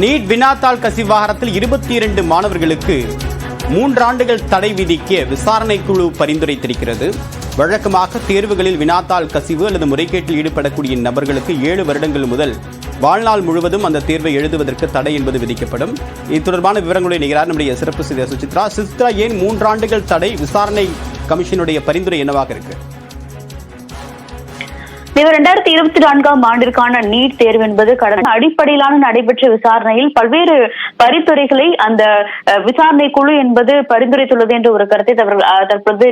NEET வினாத்தாள் கசிவாரத்தில் இருபத்தி இரண்டு மாணவர்களுக்கு மூன்றாண்டுகள் தடை விதிக்க விசாரணை குழு பரிந்துரைத்திருக்கிறது. வழக்கமாக தேர்வுகளில் வினாத்தாள் கசிவு அல்லது முறைகேட்டில் ஈடுபடக்கூடிய நபர்களுக்கு ஏழு வருடங்கள் முதல் வாழ்நாள் முழுவதும் அந்த தேர்வை எழுதுவதற்கு தடை என்பது விதிக்கப்படும். இது தொடர்பான விவரங்களை நிகழார் நம்முடைய சிறப்பு செய்தியாளர் சுசித்ரா. சுசித்ரா ஏன் மூன்றாண்டுகள் தடை? விசாரணை கமிஷனுடைய பரிந்துரை என்னவாக இருக்கு? இவர் இரண்டாயிரத்தி இருபத்தி நான்காம் ஆண்டிற்கான நீட் தேர்வு என்பது கடந்த அடிப்படையிலான நடைபெற்ற விசாரணையில் பல்வேறு பரிந்துரைகளை அந்த விசாரணை குழு என்பது பரிந்துரைத்துள்ளது என்ற ஒரு கருத்தை தவறு- தற்போது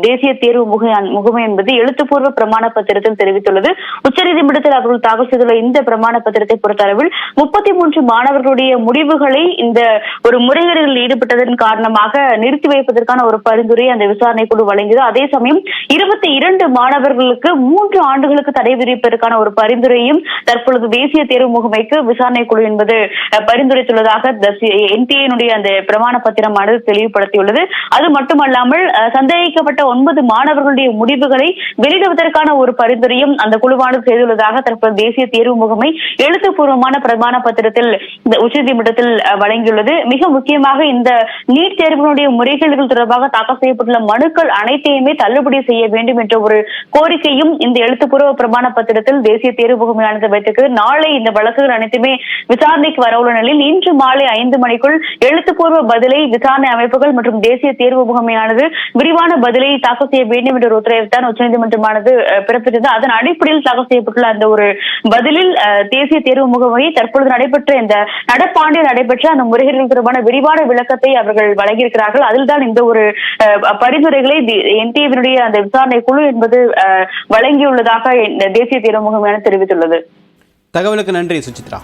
தேசிய தேர்வு முகமை என்பது எழுத்துப்பூர்வ பிரமாண பத்திரத்தில் தெரிவித்துள்ளது. உச்சநீதிமன்றத்தில் அவர்கள் தாக்கல் செய்துள்ள இந்த பிரமாண பத்திரத்தை பொறுத்தளவில் முப்பத்தி மூன்று மாணவர்களுடைய முடிவுகளை இந்த ஒரு முறைகேடுகளில் ஈடுபட்டதன் காரணமாக நிறுத்தி வைப்பதற்கான ஒரு பரிந்துரை அந்த விசாரணை குழு வழங்கியது. அதே சமயம் இருபத்தி இரண்டு மாணவர்களுக்கு மூன்று ஆண்டுகளுக்கு தடை விதிப்பதற்கான ஒரு பரிந்துரையும் தற்பொழுது தேசிய தேர்வு முகமைக்கு விசாரணை குழு என்பது பரிந்துரைத்துள்ளதாக என்டிஏனுடைய அந்த பிரமாண பத்திரமானது தெளிவுபடுத்தியுள்ளது. அது மட்டுமல்லாமல் சந்தேகிக்கப்பட்ட ஒன்பது மாணவர்களுடைய முடிவுகளை வெளியிடுவதற்கான ஒரு பரிந்துரையும் அந்த குழுவானது செய்துள்ளதாக தற்போது தேசிய தேர்வு முகமை எழுத்துப்பூர்வமான பிரமாண பத்திரத்தில் உச்சநீதிமன்றத்தில் வழங்கியுள்ளது. மிக முக்கியமாக இந்த நீட் தேர்வுகளுடைய முறைகேடுகள் தொடர்பாக தாக்கல் செய்யப்பட்டுள்ள மனுக்கள் அனைத்தையுமே தள்ளுபடி செய்ய வேண்டும் என்ற ஒரு கோரிக்கையும் இந்த எழுத்துப்பூர்வ பிரமாண பத்திரத்தில் தேசிய தேர்வு முகமையானது வைத்திருக்கு. நாளை இந்த வழக்குகள் அனைத்துமே விசாரணைக்கு வரவுள்ள நிலையில் இன்று மாலை ஐந்து மணிக்குள் எழுத்துப்பூர்வ பதிலை விசாரணை அமைப்புகள் மற்றும் தேசிய தேர்வு முகமையானது விரிவான பதிலை தாக்கல் செய்ய வேண்டும் என்ற ஒரு உத்தரவை தான் உச்சநீதிமன்றமானது பிறப்பித்தது. அதன் அடிப்படையில் தாக்கல் செய்யப்பட்டுள்ள அந்த ஒரு பதிலில் அஹ், தேசிய தேர்வு முகமை தற்பொழுது நடைபெற்ற இந்த நடப்பாண்டில் நடைபெற்ற அந்த முறைகேடுகள் தொடர்பான விரிவான விளக்கத்தை அவர்கள் வழங்கியிருக்கிறார்கள். அதில் தான் இந்த ஒரு அஹ், பரிந்துரைகளை என்டிஏவினுடைய அந்த விசாரணை குழு என்பது அஹ், வழங்கியுள்ளதாக தேசிய தேர்வு முகமையான தெரிவித்துள்ளது. தகவலுக்கு நன்றி சுசித்ரா.